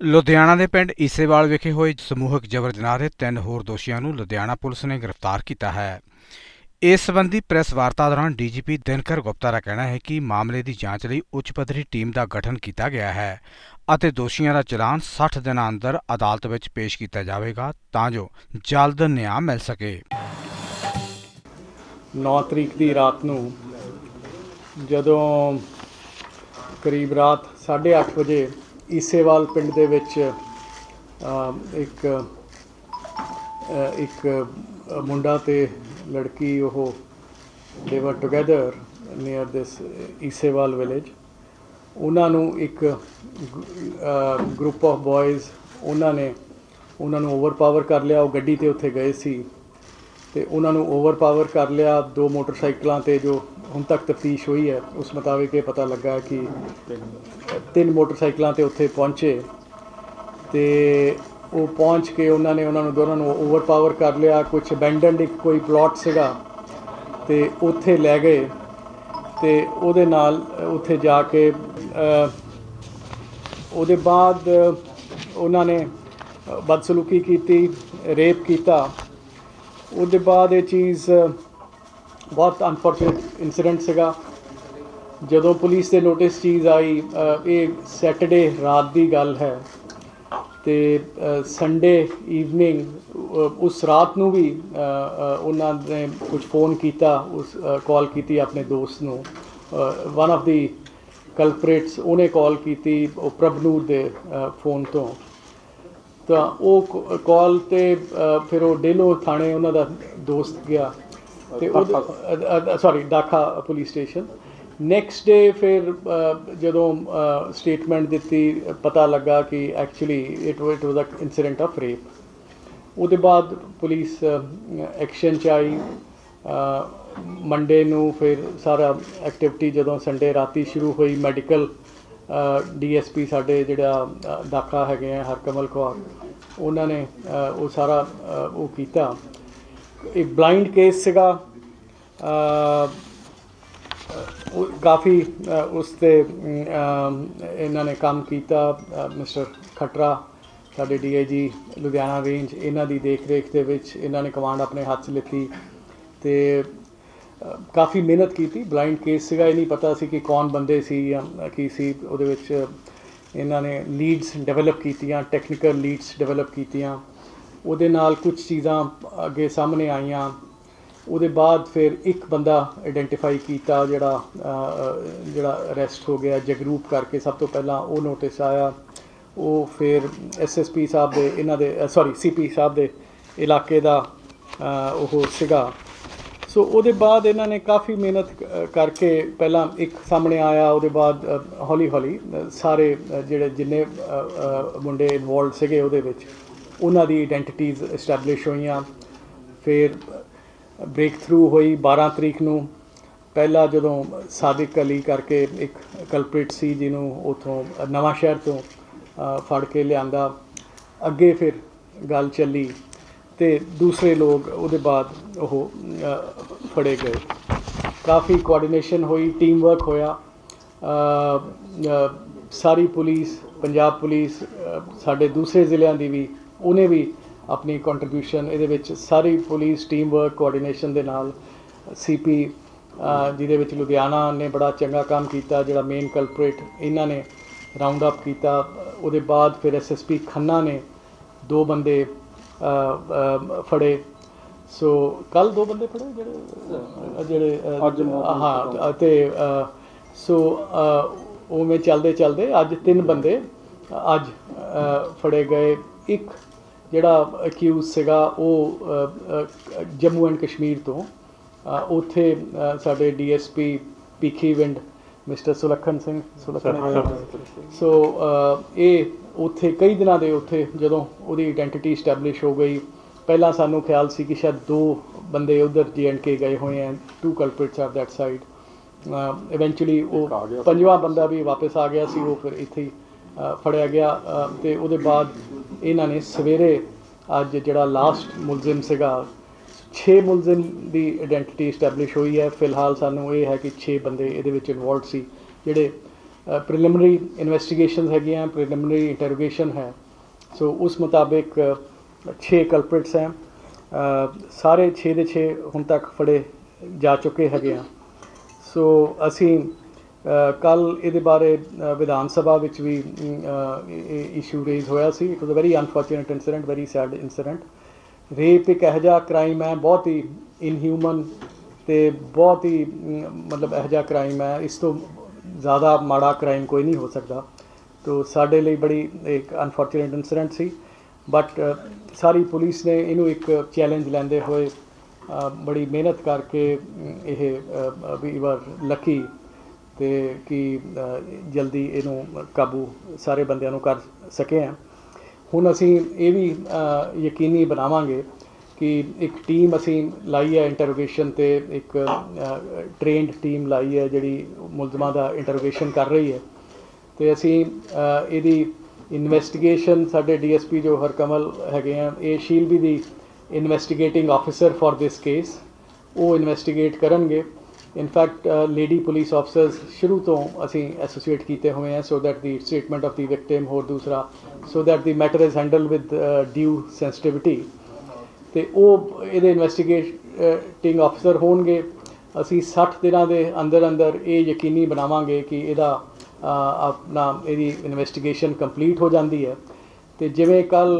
ਲੁਧਿਆਣਾ ਦੇ ਪਿੰਡ ਈਸੇਵਾਲ ਵਿਖੇ ਹੋਏ ਸਮੂਹਕ ਜਬਰ ਜਨਾਹ ਦੇ ਤਿੰਨ ਹੋਰ ਦੋਸ਼ੀਆਂ ਨੂੰ ਲੁਧਿਆਣਾ ਪੁਲਿਸ ਨੇ ਗ੍ਰਿਫਤਾਰ ਕੀਤਾ ਹੈ। ਇਸ ਸੰਬੰਧੀ ਪ੍ਰੈਸ ਵਾਰਤਾ ਦੌਰਾਨ ਡੀਜੀਪੀ ਦਿਨਕਰ ਗੁਪਤਾ ਦਾ ਕਹਿਣਾ ਹੈ ਕਿ ਮਾਮਲੇ ਦੀ ਜਾਂਚ ਲਈ ਉੱਚ ਪੱਧਰੀ ਟੀਮ ਦਾ ਗਠਨ ਕੀਤਾ ਗਿਆ ਹੈ ਅਤੇ ਦੋਸ਼ੀਆਂ ਦਾ ਚਲਾਨ 60 ਦਿਨਾਂ ਅੰਦਰ ਅਦਾਲਤ ਵਿੱਚ ਪੇਸ਼ ਕੀਤਾ ਜਾਵੇਗਾ ਤਾਂ ਜੋ ਜਲਦ ਨਿਆਂ ਮਿਲ ਸਕੇ। 9 ਤਰੀਕ ਦੀ ਰਾਤ ਨੂੰ ਜਦੋਂ ਕਰੀਬ ਰਾਤ 8:30 ਵਜੇ ਈਸੇਵਾਲ ਪਿੰਡ ਦੇ ਵਿੱਚ ਇੱਕ ਇੱਕ ਮੁੰਡਾ ਤੇ ਲੜਕੀ, ਉਹ they were together near this Isewal village ਉਹਨਾਂ ਨੂੰ ਇੱਕ ਗਰੁੱਪ ਆਫ ਬॉयਜ਼ ਉਹਨਾਂ ਨੇ, ਉਹਨਾਂ ਨੂੰ ਓਵਰਪਾਵਰ ਕਰ ਲਿਆ। ਉਹ ਗੱਡੀ ਤੇ ਉੱਥੇ ਗਏ ਸੀ ਤੇ ਉਹਨਾਂ ਨੂੰ ਓਵਰਪਾਵਰ ਕਰ ਲਿਆ। ਦੋ ਮੋਟਰਸਾਈਕਲਾਂ ਤੇ ਜੋ ਹੁਣ ਤੱਕ ਤਫਤੀਸ਼ ਹੋਈ ਹੈ, ਉਸ ਮੁਤਾਬਿਕ ਇਹ ਪਤਾ ਲੱਗਾ ਕਿ ਤਿੰਨ ਮੋਟਰਸਾਈਕਲਾਂ ਤੇ ਉੱਥੇ ਪਹੁੰਚੇ ਤੇ ਉਹ ਪਹੁੰਚ ਕੇ ਉਹਨਾਂ ਨੇ, ਉਹਨਾਂ ਨੂੰ ਦੋਨਾਂ ਨੂੰ ਓਵਰਪਾਵਰ ਕਰ ਲਿਆ ਕੁਝ ਅਬੈਂਡਨਡ ਇੱਕ ਕੋਈ ਪਲਾਟ ਸੀਗਾ ਤੇ ਉੱਥੇ ਲੈ ਗਏ ਤੇ ਉਹਦੇ ਨਾਲ ਉੱਥੇ ਜਾ ਕੇ ਉਹਦੇ ਬਾਅਦ ਉਹਨਾਂ ਨੇ ਬਦਸਲੂਕੀ ਕੀਤੀ ਰੇਪ ਕੀਤਾ। ਉਹਦੇ ਬਾਅਦ ਇਹ ਚੀਜ਼ ਬਹੁਤ ਅਨਫੋਰਚੂਨੇਟ ਇਨਸੀਡੈਂਟ ਸੀਗਾ। ਜਦੋਂ ਪੁਲਿਸ ਦੇ ਨੋਟਿਸ ਚੀਜ਼ ਆਈ ਇਹ ਸੈਟਰਡੇ ਰਾਤ ਦੀ ਗੱਲ ਹੈ ਤੇ ਸੰਡੇ ਈਵਨਿੰਗ ਉਸ ਰਾਤ ਨੂੰ ਵੀ ਉਹਨਾਂ ਨੇ ਕੁਝ ਫੋਨ ਕੀਤਾ, ਉਸ ਕਾਲ ਕੀਤੀ ਆਪਣੇ ਦੋਸਤ ਨੂੰ। ਵਨ ਆਫ ਦੀ ਕਲਪਰੇਟਸ ਉਹਨੇ ਕਾਲ ਕੀਤੀ ਉਹ ਪ੍ਰਭਨੂਰ ਦੇ ਫੋਨ ਤੋਂ। ਤਾਂ ਉਹ ਕਾਲ ਤੇ ਫਿਰ ਉਹ ਡੇਲੋ ਥਾਣੇ ਉਹਨਾਂ ਦਾ ਦੋਸਤ ਗਿਆ। ਤੇ ਉਹ ਸੌਰੀ ਡਾਕਾ ਪੁਲਿਸ ਸਟੇਸ਼ਨ। ਨੈਕਸਟ ਡੇ ਫਿਰ ਜਦੋਂ ਸਟੇਟਮੈਂਟ ਦਿੱਤੀ ਪਤਾ ਲੱਗਾ ਕਿ actually it it was a incident of rape ਉਹਦੇ ਬਾਅਦ ਪੁਲਿਸ ਐਕਸ਼ਨ ਚ ਆਈ। ਮੰਡੇ ਨੂੰ ਫਿਰ ਸਾਰਾ ਐਕਟੀਵਿਟੀ ਜਦੋਂ ਸੰਡੇ ਰਾਤੀ ਸ਼ੁਰੂ ਹੋਈ ਮੈਡੀਕਲ ਡੀਐਸਪੀ ਸਾਡੇ ਜਿਹੜਾ ਦਾਖਾ ਹੈਗੇ ਆ ਹਰਕਮਲ ਕੌਰ ਉਹਨਾਂ ਨੇ ਉਹ ਸਾਰਾ ਉਹ ਕੀਤਾ। ਇੱਕ ਬਲਾਈਂਡ ਕੇਸ ਸੀਗਾ। ਕਾਫੀ ਉਸ ਤੇ ਇਹਨਾਂ ਨੇ ਕੰਮ ਕੀਤਾ। ਮਿਸਟਰ ਖਟਰਾ, ਸਾਡੇ ਡੀਆਈਜੀ, ਲੁਧਿਆਣਾ ਰੇਂਜ, ਇਹਨਾਂ ਦੀ ਦੇਖ ਰੇਖ ਦੇ ਵਿੱਚ ਇਹਨਾਂ ਨੇ ਕਮਾਂਡ ਆਪਣੇ ਹੱਥ 'ਚ ਲਿੱਤੀ ਤੇ ਕਾਫੀ ਮਿਹਨਤ ਕੀਤੀ। ਬਲਾਈਂਡ ਕੇਸ ਸੀਗਾ, ਇਹ ਨਹੀਂ ਪਤਾ ਸੀ ਕਿ ਕੌਣ ਬੰਦੇ ਸੀ ਜਾਂ ਕੀ ਸੀ। ਉਹਦੇ ਵਿੱਚ ਇਹਨਾਂ ਨੇ ਲੀਡਸ ਡਿਵੈਲਪ ਕੀਤੀਆਂ, ਟੈਕਨੀਕਲ ਲੀਡਸ ਡਿਵੈਲਪ ਕੀਤੀਆਂ। ਉਹਦੇ ਨਾਲ ਕੁਝ ਚੀਜ਼ਾਂ ਅੱਗੇ ਸਾਹਮਣੇ ਆਈਆਂ। ਉਹਦੇ ਬਾਅਦ ਫਿਰ ਇੱਕ ਬੰਦਾ ਆਇਡੈਂਟੀਫਾਈ ਕੀਤਾ ਜਿਹੜਾ ਜਿਹੜਾ ਅਰੈਸਟ ਹੋ ਗਿਆ, ਜਗਰੂਪ ਕਰਕੇ ਸਭ ਤੋਂ ਪਹਿਲਾਂ ਉਹ ਨੋਟਿਸ ਆਇਆ। ਉਹ ਫਿਰ ਐਸਐਸਪੀ ਸਾਹਿਬ ਦੇ, ਇਹਨਾਂ ਦੇ ਸੌਰੀ ਸੀਪੀ ਸਾਹਿਬ ਦੇ ਇਲਾਕੇ ਦਾ ਉਹ ਸੀਗਾ। ਸੋ ਉਹਦੇ ਬਾਅਦ ਇਹਨਾਂ ਨੇ ਕਾਫੀ ਮਿਹਨਤ ਕਰਕੇ ਪਹਿਲਾਂ ਇੱਕ ਸਾਹਮਣੇ ਆਇਆ, ਉਹਦੇ ਬਾਅਦ ਹੌਲੀ ਹੌਲੀ ਸਾਰੇ ਜਿਹੜੇ ਜਿੰਨੇ ਮੁੰਡੇ ਇਨਵੋਲਡ ਸੀਗੇ ਉਹਦੇ ਵਿੱਚ ਉਹਨਾਂ ਦੀ ਆਇਡੈਂਟੀਟੀਜ਼ ਐਸਟੈਬਲਿਸ਼ ਹੋਈਆਂ। ਫਿਰ ਬ੍ਰੇਕ ਥਰੂ ਹੋਈ 12 ਤਰੀਕ ਨੂੰ। ਪਹਿਲਾ ਜਦੋਂ ਸਾਦਿਕ ਅਲੀ ਕਰਕੇ ਇੱਕ ਕਲਪ੍ਰਿਟ ਸੀ ਜਿਹਨੂੰ ਉਥੋਂ ਨਵਾਂ ਸ਼ਹਿਰ ਤੋਂ ਫੜ ਕੇ ਲਿਆਂਦਾ। ਅੱਗੇ ਫਿਰ ਗੱਲ ਚੱਲੀ ਤੇ ਦੂਸਰੇ ਲੋਕ ਉਹਦੇ ਬਾਅਦ ਉਹ ਫੜੇ ਗਏ। ਕਾਫੀ ਕੋਆਰਡੀਨੇਸ਼ਨ ਹੋਈ ਟੀਮ ਵਰਕ ਹੋਇਆ ਸਾਰੀ ਪੁਲਿਸ, ਪੰਜਾਬ ਪੁਲਿਸ ਸਾਡੇ ਦੂਸਰੇ ਜ਼ਿਲ੍ਹਿਆਂ ਦੀ ਵੀ ਉਹਨੇ ਵੀ ਆਪਣੀ ਕੰਟਰੀਬਿਊਸ਼ਨ ਇਹਦੇ ਵਿੱਚ ਸਾਰੀ ਪੁਲਿਸ ਟੀਮ ਵਰਕ ਕੋਆਰਡੀਨੇਸ਼ਨ ਦੇ ਨਾਲ ਸੀਪੀ ਜਿਹਦੇ ਵਿੱਚ ਲੁਧਿਆਣਾ ਨੇ ਬੜਾ ਚੰਗਾ ਕੰਮ ਕੀਤਾ ਜਿਹੜਾ ਮੇਨ ਕਲਪਰੇਟ ਇਹਨਾਂ ਨੇ ਰਾਉਂਡ ਅਪ ਕੀਤਾ। ਉਹਦੇ ਬਾਅਦ ਫਿਰ ਐਸਐਸਪੀ ਖੰਨਾ ਨੇ ਦੋ ਬੰਦੇ ਫੜੇ। ਸੋ ਕੱਲ ਦੋ ਬੰਦੇ ਫੜੇ ਜਿਹੜੇ ਜਿਹੜੇ ਹਾਂ ਤੇ ਸੋ ਉਵੇਂ ਚੱਲਦੇ ਚੱਲਦੇ ਅੱਜ ਤਿੰਨ ਬੰਦੇ ਅੱਜ ਫੜੇ ਗਏ। ਇੱਕ ਜਿਹੜਾ ਅਕਿਊਜ਼ ਸੀਗਾ ਉਹ ਜੰਮੂ ਐਂਡ ਕਸ਼ਮੀਰ ਤੋਂ ਉੱਥੇ ਸਾਡੇ DSP Bhikhiwind mister Sulakhan Singh Sulakhan so ਇਹ ਉੱਥੇ ਕਈ ਦਿਨਾਂ ਦੇ ਉੱਥੇ ਜਦੋਂ ਉਹਦੀ ਆਇਡੈਂਟੀਟੀ ਸਟੈਬਲਿਸ਼ ਹੋ ਗਈ ਪਹਿਲਾਂ ਸਾਨੂੰ ਖਿਆਲ ਸੀ ਕਿ ਸ਼ਾਇਦ ਦੋ ਬੰਦੇ ਉਧਰ ਕੇ ਗਏ ਹੋਏ ਹਨ two culprits are that side eventually ਉਹ ਪੰਜਵਾਂ ਬੰਦਾ ਵੀ ਵਾਪਸ ਆ ਗਿਆ ਸੀ ਉਹ ਫਿਰ ਇੱਥੇ ਹੀ ਫੜਿਆ ਗਿਆ ਅ, ਤੇ ਉਹਦੇ ਬਾਅਦ ਇਹਨਾਂ ਨੇ ਸਵੇਰੇ ਅੱਜ ਜਿਹੜਾ ਲਾਸਟ ਮੁਲਜ਼ਮ ਸੀਗਾ 6 ਮੁਲਜ਼ਮ ਦੀ ਆਇਡੈਂਟੀਟੀ ਸਟੈਬਲਿਸ਼ ਹੋਈ ਹੈ। ਫਿਲਹਾਲ ਸਾਨੂੰ ਇਹ ਹੈ ਕਿ 6 ਬੰਦੇ ਇਹਦੇ ਵਿੱਚ ਇਨਵੋਲਡ ਸੀ ਜਿਹੜੇ ਪ੍ਰੀਲਿਮਿਨਰੀ ਇਨਵੈਸਟੀਗੇਸ਼ਨ ਹੈਗੀਆਂ ਪ੍ਰੀਲਿਮਿਨਰੀ ਇੰਟਰੋਗੇਸ਼ਨ ਹੈ। ਸੋ ਉਸ ਮੁਤਾਬਿਕ 6 ਕਲਪ੍ਰਿਟਸ ਹੈ। ਸਾਰੇ 6 ਦੇ 6 ਹੁਣ ਤੱਕ ਫੜੇ ਜਾ ਚੁੱਕੇ ਹੈਗੇ ਆ। ਸੋ ਅਸੀਂ ਕੱਲ ਇਹਦੇ ਬਾਰੇ ਵਿਧਾਨ ਸਭਾ ਵਿੱਚ ਵੀ ਇਸ਼ੂ ਰੇਜ਼ ਹੋਇਆ ਸੀ। It was a very unfortunate incident very sad incident rape ਇੱਕ ਇਹੋ ਜਿਹਾ ਕ੍ਰਾਈਮ ਹੈ, ਬਹੁਤ ਹੀ ਇਨਹਿਊਮਨ ਤੇ ਬਹੁਤ ਹੀ ਮਤਲਬ ਇਹੋ ਜਿਹਾ ਕ੍ਰਾਈਮ ਹੈ। ਇਸ ਤੋਂ ਜ਼ਿਆਦਾ ਮਾੜਾ ਕ੍ਰਾਈਮ ਕੋਈ ਨਹੀਂ ਹੋ ਸਕਦਾ। ਤੋ ਸਾਡੇ ਲਈ ਬੜੀ ਇੱਕ ਅਨਫੋਰਚੂਨੇਟ ਇਨਸੀਡੈਂਟ ਸੀ। ਬਟ ਸਾਰੀ ਪੁਲਿਸ ਨੇ ਇਹਨੂੰ ਇੱਕ ਚੈਲੰਜ ਲੈਂਦੇ ਹੋਏ ਬੜੀ ਮਿਹਨਤ ਕਰਕੇ ਇਹ ਵੀ ਵਰ ਲੱਕੀ ਤੇ ਕਿ ਜਲਦੀ ਇਹਨੂੰ ਕਾਬੂ ਸਾਰੇ ਬੰਦਿਆਂ ਨੂੰ ਕਰ ਸਕੇ ਹਾਂ ਹੁਣ ਅਸੀਂ ਇਹ ਵੀ ਯਕੀਨੀ ਬਣਾਵਾਂਗੇ ਕਿ ਇੱਕ ਟੀਮ ਅਸੀਂ ਲਾਈ ਹੈ ਇੰਟਰੋਗੇਸ਼ਨ ਤੇ, ਇੱਕ ਟ੍ਰੇਨਡ ਟੀਮ ਲਾਈ ਹੈ ਜਿਹੜੀ ਮੁਲਜ਼ਮਾਂ ਦਾ ਇੰਟਰੋਗੇਸ਼ਨ ਕਰ ਰਹੀ ਹੈ। ਤੇ ਅਸੀਂ ਇਹਦੀ ਇਨਵੈਸਟੀਗੇਸ਼ਨ ਸਾਡੇ ਡੀਐਸਪੀ ਜੋ ਹਰਕਮਲ ਹੈਗੇ ਆ, ਇਹ ਸ਼ੀਲ ਵੀ the investigating officer for this case ਉਹ ਇਨਵੈਸਟੀਗੇਟ ਕਰਨਗੇ। In fact lady police officers ਸ਼ੁਰੂ ਤੋਂ ਅਸੀਂ ਐਸੋਸੀਏਟ ਕੀਤੇ ਹੋਏ ਆ so that the statement of the victim ਹੋਰ ਦੂਸਰਾ so that the matter is handle with due sensitivity ਤੇ ਉਹ ਇਹਦੇ ਇਨਵੈਸਟੀਗੇਟਿੰਗ ਆਫਸਰ ਹੋਣਗੇ ਅਸੀਂ 60 ਦਿਨਾਂ ਦੇ ਅੰਦਰ ਅੰਦਰ ਇਹ ਯਕੀਨੀ ਬਣਾਵਾਂਗੇ ਕਿ ਇਹਦਾ ਆਪਣਾ ਇਹਦੀ ਇਨਵੈਸਟੀਗੇਸ਼ਨ ਕੰਪਲੀਟ ਹੋ ਜਾਂਦੀ ਹੈ ਤੇ ਜਿਵੇਂ ਕੱਲ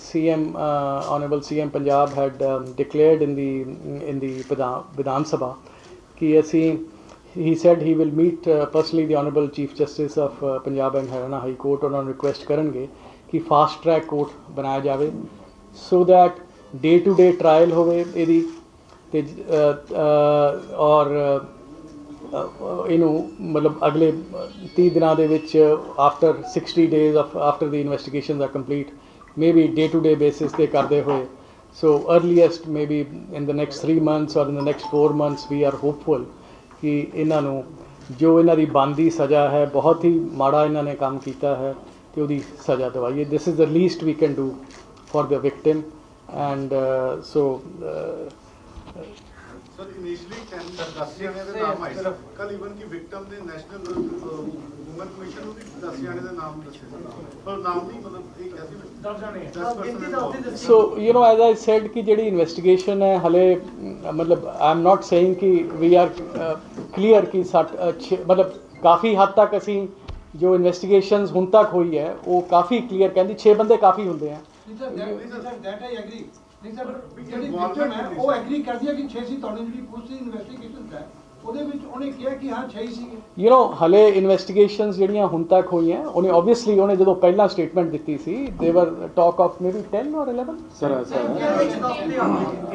CM honourable CM Punjab had declared in the in the Vidhan Sabha ਕਿ ਅਸੀਂ he said he will meet uh, personally the honorable chief justice of uh, punjab and haryana high court ਉਹਨਾਂ ਨੂੰ ਰਿਕੁਐਸਟ ਕਰਨਗੇ ਕਿ fast track court ਬਣਾਇਆ ਜਾਵੇ so that day to day trial ਹੋਵੇ ਇਹਦੀ ਤੇ ਔਰ ਇਹਨੂੰ ਮਤਲਬ ਅਗਲੇ 30 ਦਿਨਾਂ ਦੇ ਵਿੱਚ after 60 days of after the investigations are complete maybe day to day basis ਤੇ ਕਰਦੇ ਹੋਏ so earliest maybe in the next 3 months or in the next 4 months we are hopeful ਕਿ ਇਹਨਾਂ ਨੂੰ ਜੋ ਇਹਨਾਂ ਦੀ ਬੰਦੀ ਸਜ਼ਾ ਹੈ ਬਹੁਤ ਹੀ ਮਾੜਾ ਇਹਨਾਂ ਨੇ ਕੰਮ ਕੀਤਾ ਹੈ ਤੇ ਉਹਦੀ ਸਜ਼ਾ ਦਵਾਈਏ this is the least we can do for the victim and so sir initially 10 10 ਜਣੇ ਦੇ ਨਾਮ ਆਏ ਸੀ ਕੱਲ ਇਵਨ ਕਿ ਵਿਕਟਮ ਦੇ ਨੈਸ਼ਨਲ ਵੂਮਨ ਕਮਿਸ਼ਨ ਨੂੰ ਵੀ 10 ਜਣੇ ਦੇ ਨਾਮ ਦੱਸੇ ਸੀ। ਪਰ ਨਾਮ ਨਹੀਂ ਮਤਲਬ ਇਹ ਕਿਹਾ ਸੀ। 10 ਜਣੇ so you know as I said ਕਿ ਜਿਹੜੀ ਇਨਵੈਸਟੀਗੇਸ਼ਨ ਹੈ ਹਲੇ ਮਤਲਬ ਆਈ ਐਮ ਨਾਟ ਸੇਇੰਗ ਕਿ ਵੀ ਆਰ ਕਲੀਅਰ ਕਿ ਸੱਟ ਅ, ਛੇ- ਮਤਲਬ ਕਾਫੀ ਹੱਦ ਤੱਕ ਅਸੀਂ ਜੋ ਇਨਵੈਸਟੀਗੇਸ਼ਨਸ ਹੁਣ ਤੱਕ ਹੋਈ ਹੈ ਉਹ ਕਾਫੀ ਕਲੀਅਰ ਕਹਿੰਦੀ 6 ਬੰਦੇ ਕਾਫੀ ਹੁੰਦੇ ਆ। ਨਹੀਂ ਸਰ that- ਨਹੀਂ ਸਰ that I agree ਨਹੀਂ ਸਰ ਜਿਹੜੀ involvement victim ਹੈ ਨਹੀਂ ਉਹ ਸਰ। ਐਗਰੀ ਕਰਦੀ ਹੈ ਕਿ 6 ਸੀ ਤੁਹਾਡੀ ਜਿਹੜੀ ਪੁਲਿਸ ਇਨਵੈਸਟੀਗੇਸ਼ਨ ਹੈ ਉਹਦੇ ਵਿੱਚ ਉਹਨੇ ਕਿਹਾ ਕਿ ਹਾਂ 6 ਸੀਗੇ। ਯੂ نو ਹਲੇ ਇਨਵੈਸਟੀਗੇਸ਼ਨਸ ਜਿਹੜੀਆਂ ਹੁਣ ਤੱਕ ਹੋਈਆਂ ਉਹਨੇ ਆਬਵੀਅਸਲੀ ਉਹਨੇ ਜਦੋਂ ਪਹਿਲਾਂ ਸਟੇਟਮੈਂਟ ਦਿੱਤੀ ਸੀ ਦੇ ਵਰ ਟਾਕ ਆਫ ਮੇਬੀ 10 ਔਰ 11 ਸਰ ਹੈ?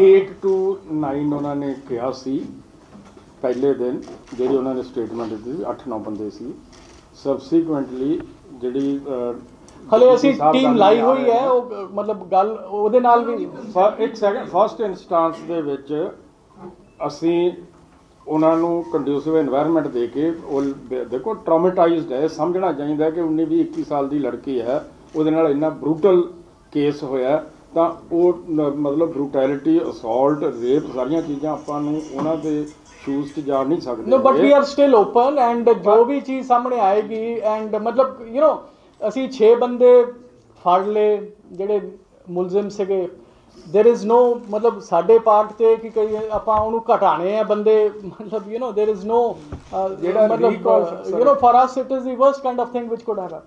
8 ਟੂ 9 ਉਹਨਾਂ ਨੇ ਕਿਹਾ ਸੀ ਪਹਿਲੇ ਦਿਨ ਜਿਹੜੀ ਉਹਨਾਂ ਨੇ ਸਟੇਟਮੈਂਟ ਦਿੱਤੀ ਸੀ 8-9 ਬੰਦੇ ਸੀ। ਸਬਸੀਕੁਐਂਟਲੀ ਜਿਹੜੀ ਹਲੇ ਅਸੀਂ ਟੀਮ ਗੱਲ ਲਾਈ ਹੋਈ ਹੈ। ਉਹ ਮਤਲਬ ਗੱਲ ਉਹਦੇ ਨਾਲ ਵੀ ਇੱਕ ਸੈਕਿੰਡ ਫਸਟ ਇਨਸਟੈਂਸ ਦੇ ਵਿੱਚ ਅਸੀਂ ਉਹਨਾਂ ਨੂੰ ਕੰਡਿਊਸਿਵ এনवायरमेंट ਦੇ ਕੇ ਉਹ ਦੇਖੋ ਟਰਾਮੇਟਾਈਜ਼ਡ ਹੈ ਸਮਝਣਾ ਚਾਹੀਦਾ ਕਿ 19 20 21 ਸਾਲ ਦੀ ਲੜਕੀ ਹੈ ਉਹਦੇ ਨਾਲ ਇੰਨਾ ਬਰੂਟਲ ਕੇਸ ਹੋਇਆ ਤਾਂ ਉਹ ਮਤਲਬ ਬਰੂਟੈਲਿਟੀ ਅਸੌਲਟ ਰੇਪ ਸਾਰੀਆਂ ਚੀਜ਼ਾਂ ਆਪਾਂ ਨੂੰ ਉਹਨਾਂ ਦੇ ਸ਼ੂਜ਼ 'ਚ ਜਾ ਨਹੀਂ ਸਕਦੇ no but we are still open and ਜੋ ਵੀ ਚੀਜ਼ ਸਾਹਮਣੇ ਆਏਗੀ ਐਂਡ ਮਤਲਬ ਯੂ نو ਅਸੀਂ 6 ਬੰਦੇ ਫੜ ਲਏ ਜਿਹੜੇ ਮੁਲਜ਼ਮ ਸੀਗੇ ਦੇਰ ਇਜ ਨੋ ਮਤਲਬ ਸਾਡੇ ਪਾਰਟ ਤੇ ਕਿ ਕਈ ਆਪਾਂ ਉਹਨੂੰ ਘਟਾਣੇ ਆ ਬੰਦੇ ਮਤਲਬ you know there is no ਜਿਹੜਾ ਮਤਲਬ you know for us it is the worst kind of thing which could have